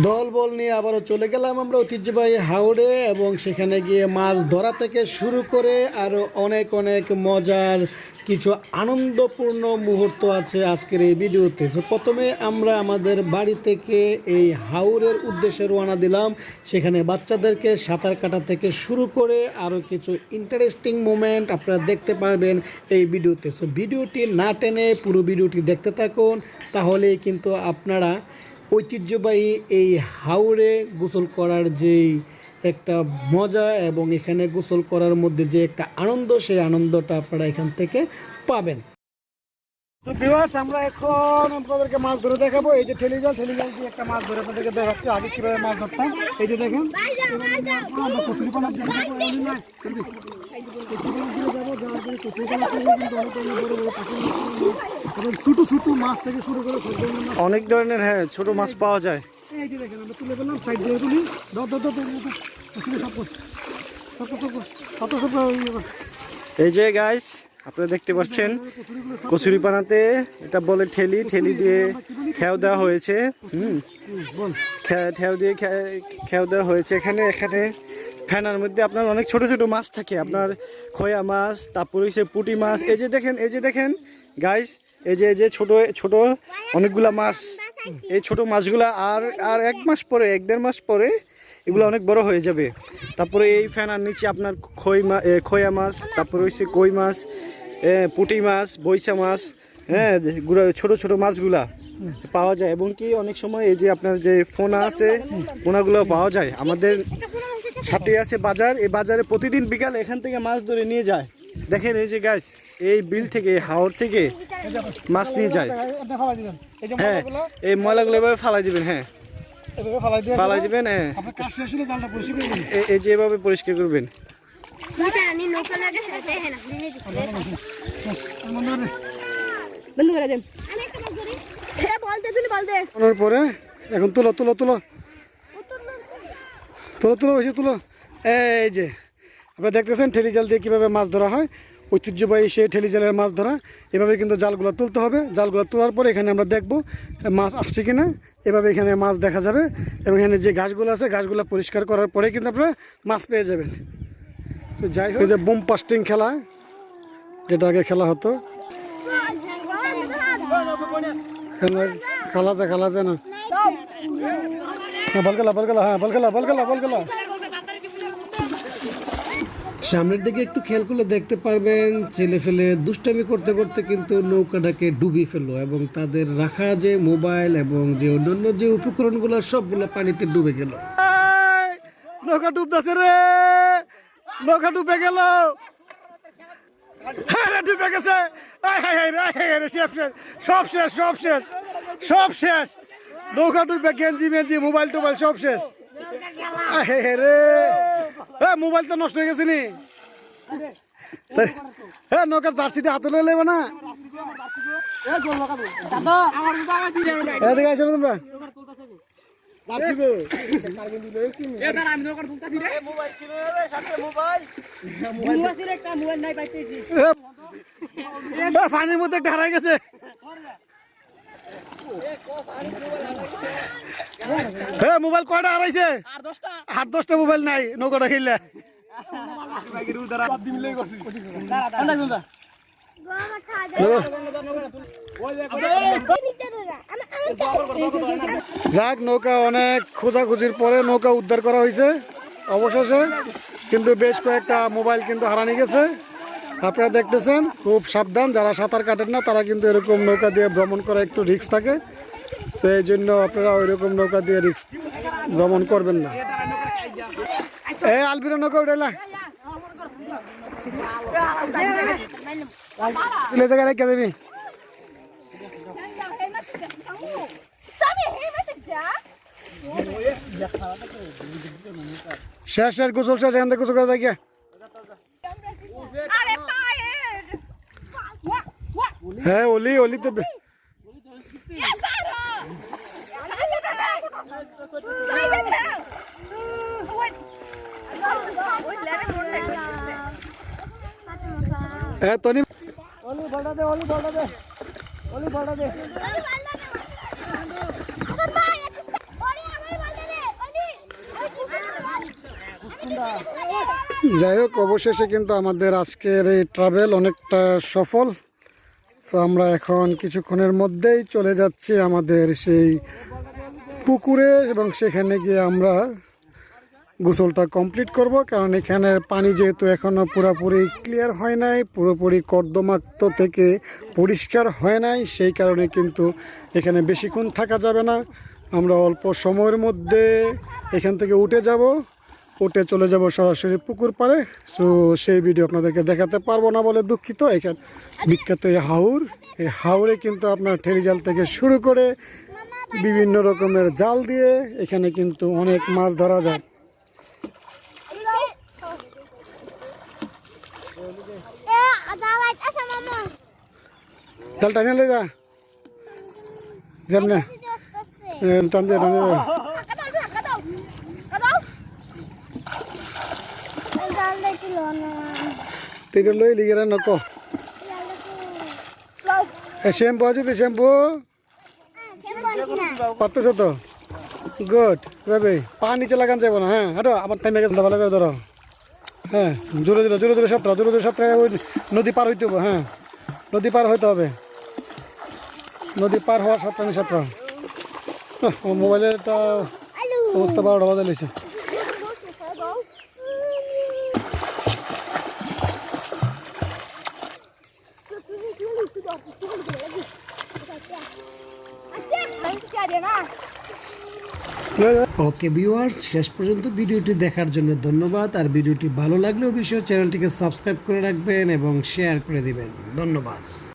দল বল নিয়ে আবারও চলে গেলাম আমরা ঐতিহ্যবাহী হাওড়ে এবং সেখানে গিয়ে মাছ ধরা থেকে শুরু করে আরও অনেক অনেক মজার কিছু আনন্দপূর্ণ মুহূর্ত আছে আজকের এই ভিডিওতে। তো প্রথমে আমরা আমাদের বাড়ি থেকে এই হাওড়ের উদ্দেশ্যে রওনা দিলাম। সেখানে বাচ্চাদেরকে সাঁতার কাটা থেকে শুরু করে আরও কিছু ইন্টারেস্টিং মোমেন্ট আপনারা দেখতে পারবেন এই ভিডিওতে। সো ভিডিওটি না টেনে পুরো ভিডিওটি দেখতে থাকুন, তাহলেই কিন্তু আপনারা ঐতিহ্যবাহী এই হাওড়ে গোসল করার যেই একটা মজা এবং এখানে গোসল করার মধ্যে যে একটা আনন্দ, সেই আনন্দটা আপনারা এখান থেকে পাবেন। তো আমরা এখন আপনাদেরকে মাছ ধরে দেখাবো এই যে ঠেলি জাল ঠেলি জাল দিয়ে একটা মাছ ধরে আপনাদেরকে দেখাচ্ছি আগে কীভাবে মাছ ধরতাম এই যে দেখেন কচুরিপানা দিয়ে ছোটো ছোটো মাছ থেকে শুরু করে অনেক ধরনের হ্যাঁ ছোট মাছ পাওয়া যায় এই যে দেখেন আমরা তুলে দিলাম সাইড দিয়ে তুলি সব সব সব সব ইয়ে। এই যে গাইস আপনারা দেখতে পাচ্ছেন, কচুরি পানাতে এটা বলে ঠেলি ঠেলি দিয়ে খেয়াও দেওয়া হয়েছে, হুম। ঠেউ দিয়ে খেয়াও দেওয়া হয়েছে এখানে এখানে ফ্যানার মধ্যে আপনার অনেক ছোট ছোট মাছ থাকে, আপনার খোয়া মাছ, তারপরে হচ্ছে পুঁটি মাছ, এই যে দেখেন, এই যে দেখেন গাইস এই যে এই যে ছোট ছোট অনেকগুলা মাছ, এই ছোট মাছগুলা আর আর এক মাস পরে, এক দেড় মাস পরে এগুলো অনেক বড় হয়ে যাবে। তারপরে এই ফ্যানার নিচে আপনার খই মা খোয়া মাছ, তারপরে হচ্ছে কই মাছ পুঁটি মাছ বৈশা মাছ হ্যাঁ ছোট ছোট মাছগুলা পাওয়া যায়। এবং কি অনেক সময় এই যে আপনার যে ফোনা আছে ফোনাগুলো পাওয়া যায়। আমাদের সাথে আছে বাজার। এই বাজারে প্রতিদিন বিকালে এখান থেকে মাছ ধরে নিয়ে যায়। দেখেন এই যে গাছ এই বিল থেকে হাওড় থেকে মাছ নিয়ে যায়। হ্যাঁ এই ময়লাগুলো এভাবে ফালাই দিবেন হ্যাঁ। ফালাই দিবেন হ্যাঁ। এই যে এভাবে পরিষ্কার করবেন। এখন তুলো তুলো তুলো। তুলো তুলো তুলো। এই যে দেখতেছেন ঠেলি জাল দিয়ে কীভাবে মাছ ধরা হয়। ঐতিহ্যবাহী সেই ঠেলি জালের মাছ ধরা। এভাবে কিন্তু জালগুলো তুলতে হবে। জালগুলো তোলার পরে এখানে আমরা দেখব মাছ আসছে কিনা। এভাবে এখানে মাছ দেখা যাবে। এবং এখানে যে গাছগুলো আছে গাছগুলো পরিষ্কার করার পরে কিন্তু আপনারা মাছ পেয়ে যাবেন। তো যাই হোক। যে বুম পাস্টিং খেলা যেটা আগে খেলা হতো। খেলা খেলা যায় খেলা যায় না। বল গেলা বল হ্যাঁ বল গেলা বল সামনের দিকে একটু খেয়াল করলে দেখতে পারবেন ছেলে ফেলে দুষ্টামি করতে করতে কিন্তু নৌকাটাকে ডুবিয়ে ফেলল এবং তাদের রাখা যে মোবাইল এবং যে অন্যান্য যে উপকরণগুলো সবগুলো পানিতে ডুবে গেল। নৌকা ডুবতেছে রে! নৌকা ডুবে গেল। হ্যাঁ ডুবে গেছে। হায় হায় হায় হায় সব শেষ সব শেষ সব শেষ। নৌকা ডুবে গেঞ্জি মেঞ্জি মোবাইল টোবাইল সব শেষ। হায় হায় রে। মোবাইল তো নষ্ট হয়ে গেছে নি। এ নৌকার জার্সিটা হাতে লয়ে নেবে না তোমরা। পানির মধ্যে একটা হারাই গেছে। মোবাইল কয়টা হারাইছে? আট দশটা মোবাইল নাই নৌকাটা খেললে। যাক নৌকা অনেক খোঁজাখুঁজির পরে নৌকা উদ্ধার করা হয়েছে অবশেষে। কিন্তু বেশ কয়েকটা মোবাইল কিন্তু হারানি গেছে। আপনারা দেখতেছেন খুব সাবধান যারা সাঁতার কাটেন না তারা কিন্তু এরকম নৌকা দিয়ে ভ্রমণ করা একটু রিস্ক থাকে। সেই জন্য আপনারা ওই রকম নৌকা দিয়ে রিস্ক ভ্রমণ করবেন না। এ আলবিরা নৌকা উঠাইলা। তুলে জায়গায় রেখে দেবি। শেষ শেষ গোসল শেষ এখান থেকে গোসল করে দেখে। হ্যাঁ অলি অলিতে হ্যাঁ তনি অলি বড়া দে অলি বড়া দে অলি বড়া দে। যাই হোক, অবশেষে কিন্তু আমাদের আজকের এই ট্রাভেল অনেকটা সফল। তো আমরা এখন কিছুক্ষণের মধ্যেই চলে যাচ্ছি আমাদের সেই পুকুরে এবং সেখানে গিয়ে আমরা গোসলটা কমপ্লিট করব। কারণ এখানের পানি যেহেতু এখনও পুরোপুরি ক্লিয়ার হয় নাই, পুরোপুরি কর্দমাক্ত থেকে পরিষ্কার হয় নাই, সেই কারণে কিন্তু এখানে বেশিক্ষণ থাকা যাবে না। আমরা অল্প সময়ের মধ্যে এখান থেকে উঠে যাব। উঠে চলে যাব সরাসরি পুকুর পাড়ে। তো সেই ভিডিও আপনাদেরকে দেখাতে পারব না বলে দুঃখিত। এখানে বিখ্যাত এই হাউর এই হাউরে কিন্তু আপনার ঠেলি জাল থেকে শুরু করে বিভিন্ন রকমের জাল দিয়ে এখানে কিন্তু অনেক মাছ ধরা যায়। Eh, ada light asa mama. জাল টানিয়ে যা যেমনে টান দিয়ে টান এটা লই লিগে নক Low. এ শ্যাম্পু আছে তো শ্যাম্পু পারতেছ তো গুড রবি পা নিচে লাগান যাব না হ্যাঁ হাঁটো আমার টাইমে গেছে ভালো করে ধরো হ্যাঁ জোরে জোরে জোরে জোরে জোরে জোরে ওই নদী পার হইতে হবে হ্যাঁ নদী পার হইতে হবে নদী পার হওয়ার সাঁতরা আহ, আমার মোবাইলের একটা অবস্থা বারোটা বাজে লেছে ওকে ভিউয়ার্স, শেষ পর্যন্ত ভিডিওটি দেখার জন্য ধন্যবাদ। আর ভিডিওটি ভালো লাগলে অবশ্যই চ্যানেলটিকে সাবস্ক্রাইব করে রাখবেন এবং শেয়ার করে দিবেন। ধন্যবাদ।